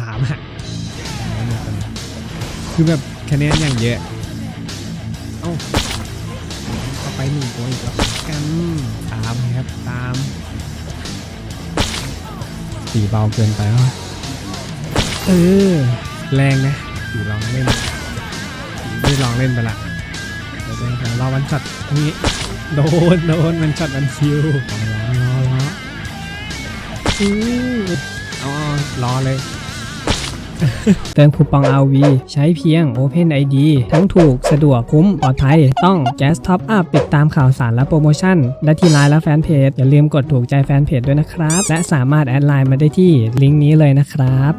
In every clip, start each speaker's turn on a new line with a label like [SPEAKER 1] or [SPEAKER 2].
[SPEAKER 1] สามอะคือแบบคะแนนอย่างเยอะ เอ้าเอาไปหนึ่งตัวอีกแล้วกันตามครับตามสีเบาเกินไปวะเออ แรงนะสีลองเล่นได้ลองเล่นไปละเดี๋ยวเรอวันช็อตนี้โดนโดนมันช็อตมันคิวรอรอรอรออืออ๋อรอเลย เติมคูปอง RV ใช้เพียง Open ID ทั้งถูกสะดวกคุ้มปลอดภัย ต้อง Gas Top Up ติดตามข่าวสารและโปรโมชั่นและที่ไลน์และแฟนเพจ อย่าลืมกดถูกใจแฟนเพจด้วยนะครับ และสามารถแอดไลน์มาได้ที่ลิงก์นี้เลยนะครับ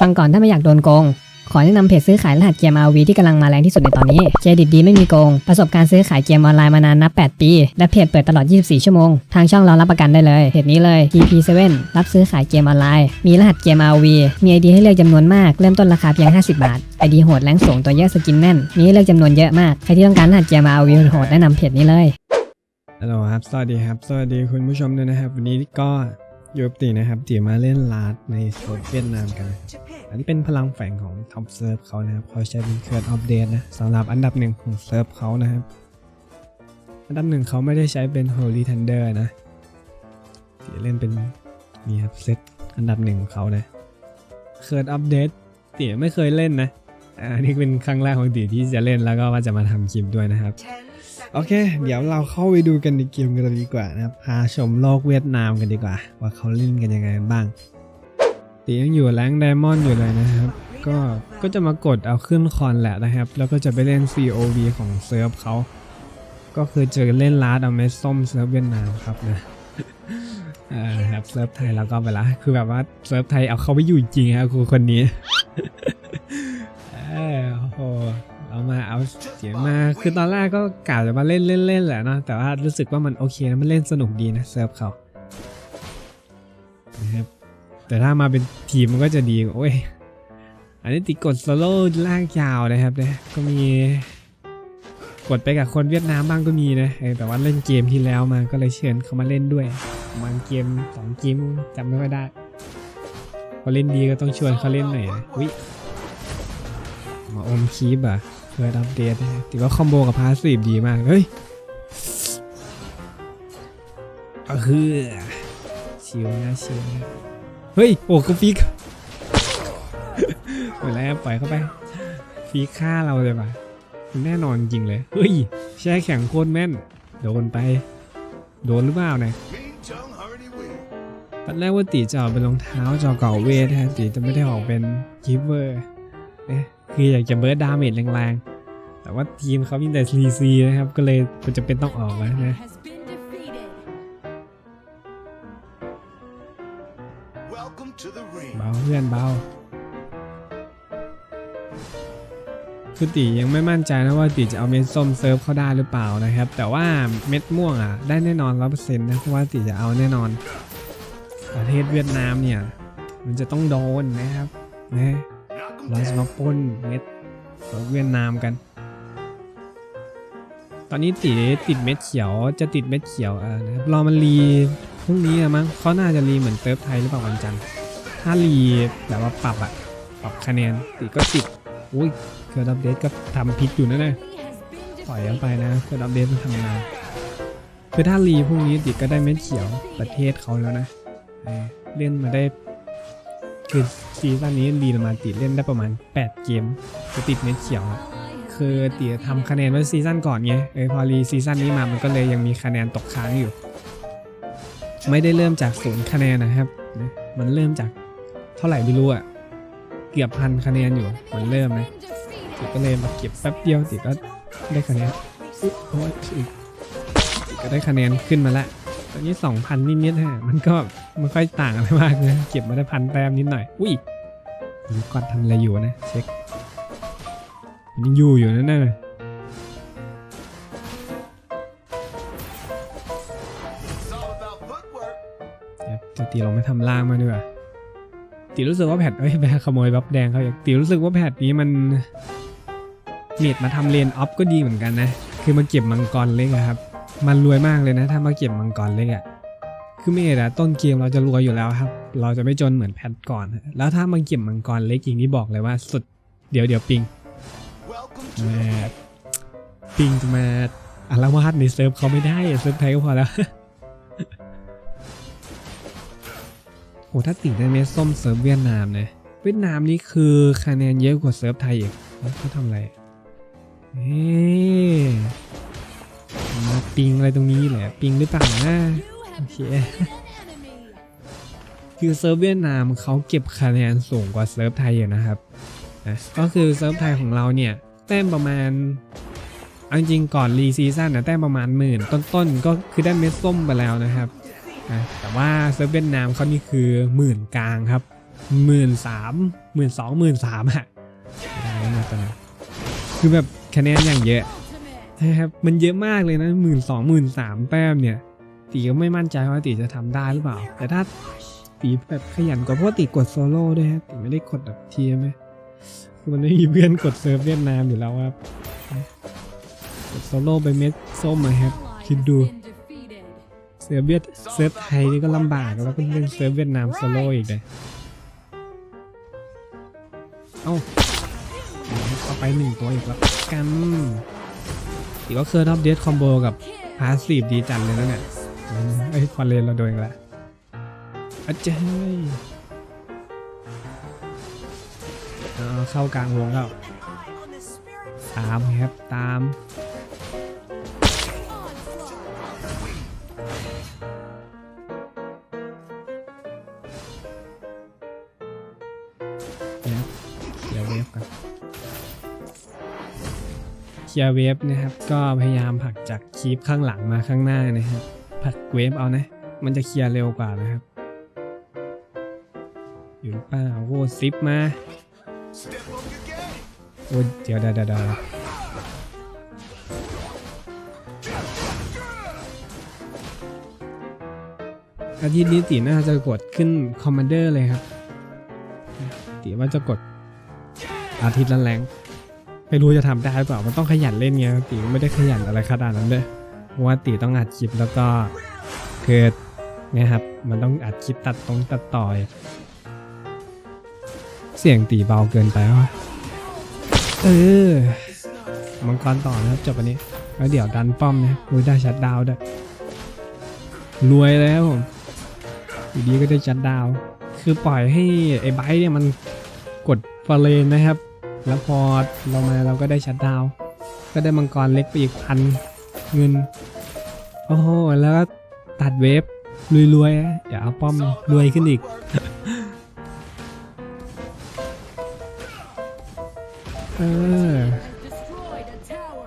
[SPEAKER 2] ฟังก่อนถ้าไม่อยากโดนโกง ขอแนะนำเพจซื้อขายรหัสเกม RV ที่กำลังมาแรงที่สุดในตอนนี้ เครดิตดีไม่มีโกง ประสบการณ์ซื้อขายเกมออนไลน์มานานนับ 8 ปี และเพจเปิดตลอด 24 ชั่วโมง ทางช่องเรารับประกันได้เลย เพจนี้เลย EP7 รับซื้อขายเกมออนไลน์ มีรหัสเกม RV มี ID ให้เลือกจำนวนมาก เริ่มต้นราคาเพียง 50 บาท ID โหดแรงสูงตัวเยอะสกินแน่น มีให้เลือกจำนวนเยอะมาก ใครที่ต้องการรหัสเกม RV โหดแนะนำเพจนี้เลย
[SPEAKER 1] ฮัลโหลครับ สวัสดีครับ สวัสดีคุณผู้ชมด้วยนะครับ วันนี้ก็ อยู่กับตีนะครับตีมาเล่นลาดในโซนเวียดนามกัน อันนี้เป็นพลังแฝงของท็อปเซิร์ฟเขานะครับเขาใช้เป็นเครื่องอัปเดตนะสำหรับอันดับหนึ่งของเซิร์ฟเขานะครับ อันดับหนึ่งเขาไม่ได้ใช้เป็น Holy Thunder นะตีเล่นเป็นนี่ครับเซตอันดับหนึ่งของเขานะเครื่องอัปเดตตีไม่เคยเล่นนะอันนี้เป็นครั้งแรกของตีที่จะเล่นแล้วก็ว่าจะมาทำคลิปด้วยนะครับ โอเค เดี๋ยวเราเข้าไปดูกันในเกมกันเลยดีกว่านะครับ พาชมโลกเวียดนามกันดีกว่า ว่าเขาเล่นกันยังไงบ้าง ตียังอยู่แรงไดมอนด์อยู่เลยนะครับ ก็ ก็จะมากดเอาขึ้นคอนแหละนะครับ แล้วก็จะไปเล่น COV ของเซิร์ฟเขา ก็คือเจอเล่นลาดเอาเมสส้มเซิร์ฟเวียดนามครับนะอ่าครับเซิร์ฟไทยแล้วก็ไปละ คือแบบว่าเซิร์ฟไทยเอาเขาไปอยู่จริงครับครูคนนี้ เอามาเอาเสียงมาคือตอนแรกก็กะจะมาเล่นเล่นๆแหละเนาะแต่ว่ารู้สึกว่ามันโอเคนะมันเล่นสนุกดีนะเซิร์ฟเขานะครับแต่ถ้ามาเป็นทีมมันก็จะดีโอ้ยอันนี้ติดกดโซโล่ลากยาวนะครับเนี่ยก็มีกดไปกับคนเวียดนามบ้างก็มีนะแต่ว่าเล่นเกมที่แล้วมาก็เลยเชิญเขามาเล่นด้วยมาณเกมสองเกมจำไม่ค่อยได้เขาเล่นดีก็ต้องชวนเขาเล่นหน่อยนะวิมาอมคีบอะ เพื่ออัปเดตนะถือว่าคอมโบกับพาสซีฟดีมาก เฮ้ยก็คือชิวนะชิวนะเฮ้ย โอ้ก็ฟิกหมดแล้วปล่อยเข้าไป ฟีฆ่าเราเลยป่ะแน่นอนจริงเลย เฮ้ย แช่แข็งโคตรแม่น โดนไป โดนหรือเปล่าเนี่ยตอนแรกว่าตีจะเอาเป็นรองเท้าจอเก่าเวทแทนตีจะไม่ได้ออกเป็นกิฟเวอร์เนี่ย คืออยากจะเบิร์ดดาเมจแรงๆ แต่ว่าทีมเขามีแต่ซีซีนะครับ ก็เลยมันจะเป็นต้องออกแล้วนะ
[SPEAKER 3] has been defeated.
[SPEAKER 1] เบาเพื่อนเบาคือตียังไม่มั่นใจนะว่าตีจะเอาเม็ดส้มเซิร์ฟเข้าได้หรือเปล่านะครับ แต่ว่าเม็ดม่วงอะได้แน่นอนร้อเปอร์เซ็นต์นะเพราะว่าตีจะเอาแน่นอน ประเทศเวียดนามเนี่ย มันจะต้องโดนนะครับนะ เราจะมาป้นเม็ดเวียดนามกัน ตอนนี้ตีติดเม็ดเขียวจะติดเม็ดเขียวอ่านะครับรอมันรีพรุ่งนี้อะมั้งเขาน่าจะรีเหมือนเซิร์ฟไทยหรือเปล่าวันจันทร์ถ้ารีแบบว่าปรับอะปรับคะแนนติก็ติดอุ้ยเคอร์ดับเดตก็ทำพิษอยู่นะเนี่ยปล่อยเขาไปนะเคอร์ดับเดตมันทำงานคือถ้ารีพรุ่งนี้ติก็ได้เม็ดเขียวประเทศเขาแล้วนะเล่นมาได้ คือซีซั่นนี้รีมาติดเล่นได้ประมาณ 8 เกมจะติดเม็ดเขียวอะคือติทำคะแนนไว้ซีซั่นก่อนไงเออพอรีซีซั่นนี้มามันก็เลยยังมีคะแนนตกค้างอยู่ ไม่ได้เริ่มจากศูนย์คะแนนนะครับ มันเริ่มจากเท่าไหร่ไม่รู้อะเกือบพันคะแนนอยู่มันเริ่มนะติก็เลยมาเก็บแป๊บเดียวติก็ได้คะแนนอุ๊ยโอ้ยอุ๊ยติก็ได้คะแนนขึ้นมาละตอนนี้สองพันนิดๆฮะมันก็ ไม่ค่อยต่างอะไรมากนะเก็บมาได้พันแต้มนิดหน่อย อุ้ยมันก่อนทำอะไรอยู่นะ เช็คมันยังอยู่อยู่นั่นน่ะเดี๋ยวจะตีลองไม่ทำล่างมาด้วยว่ะตีรู้สึกว่าแพทเอ้ยไปขโมยบัฟแดงเขาอยากตีรู้สึกว่าแพทนี้มันเมดมาทำเลนออฟก็ดีเหมือนกันนะ คือมาเก็บมังกรเล็กอะครับ มันรวยมากเลยนะ ถ้ามาเก็บมังกรเล็กอะ คือเมดอะต้นเกมเราจะรวยอยู่แล้วครับ เราจะไม่จนเหมือนแพทก่อน แล้วถ้ามันเก็บมังกรเล็กอย่างนี้บอกเลยว่าสุดเดี๋ยวเดี๋ยวปิงแมาปิงจะมาอารวาสในเซิร์ฟเขาไม่ได้เซิร์ฟไทยก็พอแล้วโหถ้าติดในเมสส้มเซิร์ฟเวียดนามเนี่ยเวียดนามนี่คือคะแนนเยอะกว่าเซิร์ฟไทยอีกเขาทำอะไรเอ๊มาปิงอะไรตรงนี้แหละ ปิงหรือเปล่านะ โอเคคือเซิร์ฟเวียดนามเขาเก็บคะแนนสูงกว่าเซิร์ฟไทยอยู่นะครับนะก็คือเซิร์ฟไทยของเราเนี่ยแต้มประมาณเอาจริงก่อนรีซีซั่นนะแต้มประมาณหมื่นต้นๆก็คือได้เม็ดส้มไปแล้วนะครับนะแต่ว่าเซิร์ฟเวียดนามเขานี่คือหมื่นกลางครับหมื่นสามหมื่นสองหมื่นสามอะได้มาตอนนั้นคือแบบคะแนนอย่างเยอะนะครับมันเยอะมากเลยนะหมื่นสองหมื่นสามแต้มเนี่ย ตีก็ไม่มั่นใจว่าตีจะทำได้หรือเปล่า แต่ถ้าตีแบบขยันกว่าเพราะตีกดโซโล่ด้วยฮะตีไม่ได้กดแบบทีมไหมมันไม่มีเพื่อนกดเซิร์ฟเวียดนามอยู่แล้วครับกดโซโล่ไปเม็ดส้มอะครับคิดดูเซิร์ฟเวียดเซิร์ฟไทยนี่ก็ลำบากแล้วก็เล่นเซิร์ฟเวียดนามโซโล่อีกเลยเอ้าเอาไปหนึ่งตัวอีกแล้วกันตีว่าเคอร์ท็อปเดสคอมโบกับพาสซีฟดีจังเลยนะเนี่ย ไอ้ยควันเลนเราโดนอีกแล้วอาจารย์เข้ากลางวงแล้วตามครับตามเดี๋ยวเลียร์เวฟกันเคลียร์เวฟนะครับ ก็พยายามผลักจากคีปข้างหลังมาข้างหน้านะครับ ผลักเวฟเอานะ มันจะเคลียร์เร็วกว่านะครับ อยู่หรือเปล่าโอ้ซิปมาโอ้เดี๋ยวเดี๋ยวเดี๋ยวเดี๋ยวอาทิตย์นี้ตีน่าจะกดขึ้นคอมมานเดอร์เลยครับตีว่าจะกดอาทิตย์ละแรงไม่รู้จะทำได้หรือเปล่า มันต้องขยันเล่นไงตีไม่ได้ขยันอะไรขนาดนั้นเลย เพราะว่าตีต้องอัดคลิปแล้วก็คือนี่ยครับมันต้องอัดคลิปตัดตรงตัดต่อย เสียงตีเบาเกินไปวะเออมังกรต่อนะครับจบอันนี้แล้วเดี๋ยวดันป้อมนะอุ้ยได้ชัดดาวด้วยรวยแล้วผมอยู่ดีก็ได้ชัดดาว คือปล่อยให้ไอ้ไบร์เนี่ยมันกดฟอร์เรนนะครับ แล้วพอเรามาเราก็ได้ชัดดาว ก็ได้มังกรเล็กไปอีกพันเงิน โอ้โห แล้วก็ตัดเวฟรวยๆอะอย่าเอาป้อมรวยขึ้นอีก เออ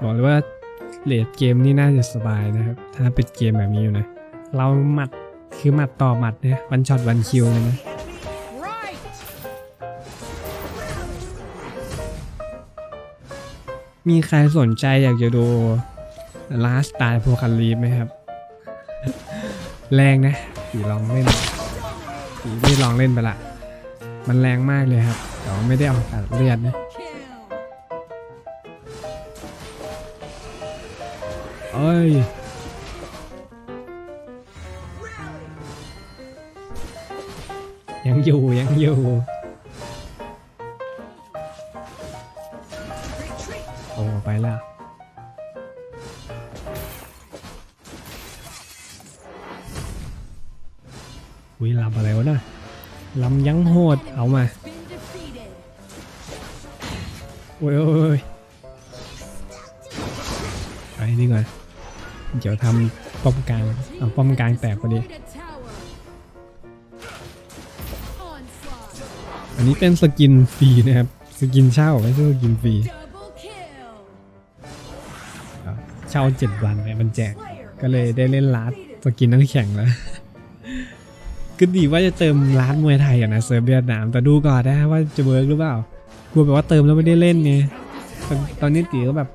[SPEAKER 1] บอกเลยว่าเลดเกมนี่น่าจะสบายนะครับ ถ้าเป็นเกมแบบนี้อยู่นะ เราหมัดคือหมัดต่อหมัดเนี่ยวันช็อตวันคิวเลยนะมีใครสนใจอยากจะดู Last Star p o c a l y p s e ไหมครับ แรงนะสีลองเล่นสีไม่ลองเล่นไปละ มันแรงมากเลยครับ แต่ว่าไม่ได้เอาตัดเลือดนะเอ้ยยังอยู่ยังอยู่โอ้ไปแล้ว วิลำอะไรวะน่ะลำยังโหดเอามาโอ้ยโอ้ยไปดีกว่าเดี๋ยวทำป้อมกลางเอาป้อมกลางแตกพอดีอันนี้เป็นสกินฟรีนะครับสกินเช่าไม่ใช่สกินฟรีเช่าเจ็ดวันเนี่ยมันแจกก็เลยได้เล่นลาดสกินนักแข่งแล้ว ก็ดีว่าจะเติมร้านมวยไทยอะนะเซิร์ฟเวียดนามแต่ดูก่อนนะว่าจะเวิร์กหรือเปล่ากลัวแบบว่าเติมแล้วไม่ได้เล่นไงตอนนี้ตีก็แบบ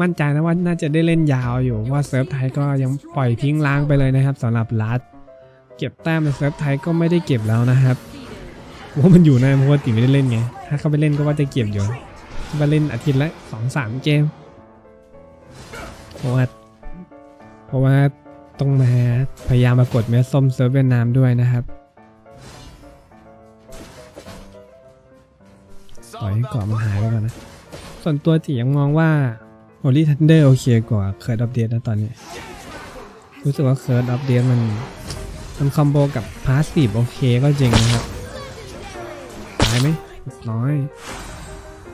[SPEAKER 1] มั่นใจนะว่าน่าจะได้เล่นยาวอยู่ว่าเซิร์ฟไทยก็ยังปล่อยทิ้งล้างไปเลยนะครับสำหรับลัดเก็บแต้มในเซิร์ฟไทยก็ไม่ได้เก็บแล้วนะครับเพราะว่ามันอยู่นะเพราะว่าตีไม่ได้เล่นไงถ้าเขาไปเล่นก็ว่าจะเก็บอยู่มาเล่นอาทิตย์ละสองสามเกมเพราะว่าเพราะว่า ต้องมาพยายามมากดเม็ดส้มเซิร์ฟเวียดนามด้วยนะครับปล่อยให้เกาะมันหายไปก่อนนะ ส่วนตัวจียังมองว่า Holy Thunder โอเคกว่าเคิร์ดอัปเดตนะตอนนี้ รู้สึกว่าเคิร์ดอัปเดตมันมันคอมโบกับพาสซีฟโอเคก็จริงนะครับตายไหมน้อย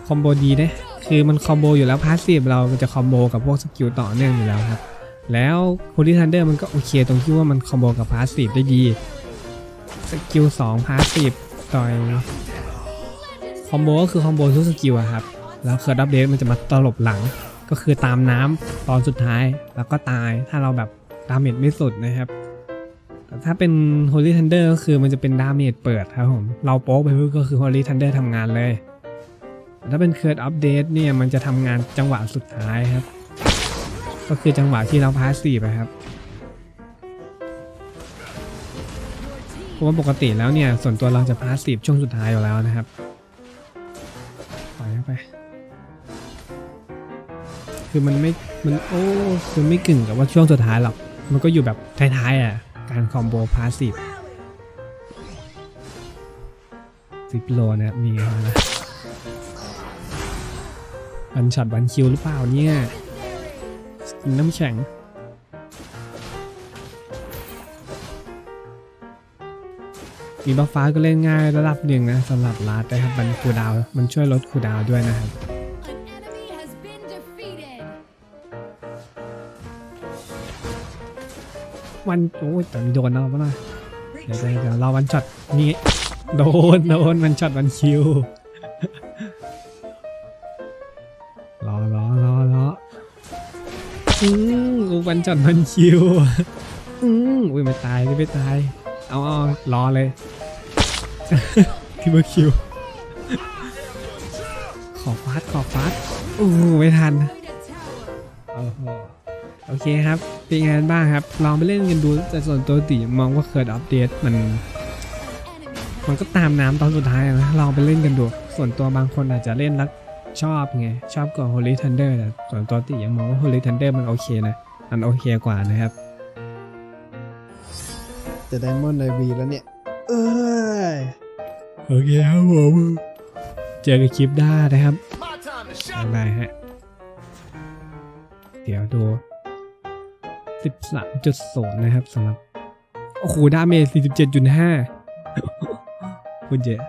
[SPEAKER 1] คอมโบดีนะคือมันคอมโบอยู่แล้วพาสซีฟเราจะคอมโบกับพวกสกิลต่อเนื่องอยู่แล้วครับ แล้ว Holy Thunder มันก็โอเคตรงที่ว่ามันคอมโบกับพาสซีฟได้ดี สกิล2พาสซีฟต่อยคอมโบก็คือคอมโบทุกสกิลอะครับ แล้วเคิร์ดอัปเดตมันจะมาตลบหลังก็คือตามน้ำตอนสุดท้ายแล้วก็ตายถ้าเราแบบดาเมจไม่สุดนะครับแต่ถ้าเป็น Holy Thunder ก็คือมันจะเป็นดาเมจเปิดครับผม เราโป๊กไปปุ๊บก็คือ Holy Thunder ทำงานเลย ถ้าเป็นเคิร์ดอัปเดตเนี่ยมันจะทำงานจังหวะสุดท้ายครับ ก็คือจังหวะที่เราพาสซีฟอะครับเพราะว่าปกติแล้วเนี่ย ส่วนตัวเราจะพาสซีฟช่วงสุดท้ายอยู่แล้วนะครับปล่อยไป คือมันไม่ มันโอ้ คือไม่กึ่งกับว่าช่วงสุดท้ายหรอก มันก็อยู่แบบท้ายๆอะ การคอมโบพาสซีฟสิบโลนี่ยมีอะไรนะวันช็อตวันคิวหรือเปล่าเนี่ย น้ำแข็ง มีบัฟฟ้าก็เล่นง่ายระดับหนึ่งนะสำหรับลาดนะครับ มันคูดาว มันช่วยลดคูดาวด้วยนะครับวันโอ้ยแต่มีโดนเอาปะน่อยเดี๋ยวเดี๋ยวเรอวันช็อตนี่โดนโดนวันช็อตวันคิว อืมอู้วันช็อตวันคิวอืมอุ้ยไม่ตายไม่ไปตาย เอาเอารอเลยที่เบอร์คิว ขอฟาดขอฟาดอู้ไม่ทันโอเคครับเป็นไงกันบ้างครับ ลองไปเล่นกันดูแต่ส่วนตัวติมองว่าเคิร์ดอัปเดตมัน มันก็ตามน้ำตอนสุดท้ายนะลองไปเล่นกันดู ส่วนตัวบางคนอาจจะเล่นแล้ว ชอบไง ชอบกว่า Holy Thunder แต่ส่วนตัวติยังมองว่า Holy Thunder มันโอเคนะ มันโอเคกว่านะครับ จะไดมอนด์ในวีแล้วเนี่ย เอ้ย โอเคครับผม เจอกันคลิปหน้านะครับ
[SPEAKER 4] My time to shine.
[SPEAKER 1] บ๊ายบายฮะ เดี๋ยวดู 13.0 นะครับสำหรับ โอ้โห ดาเมจ47.5พูดเยอะ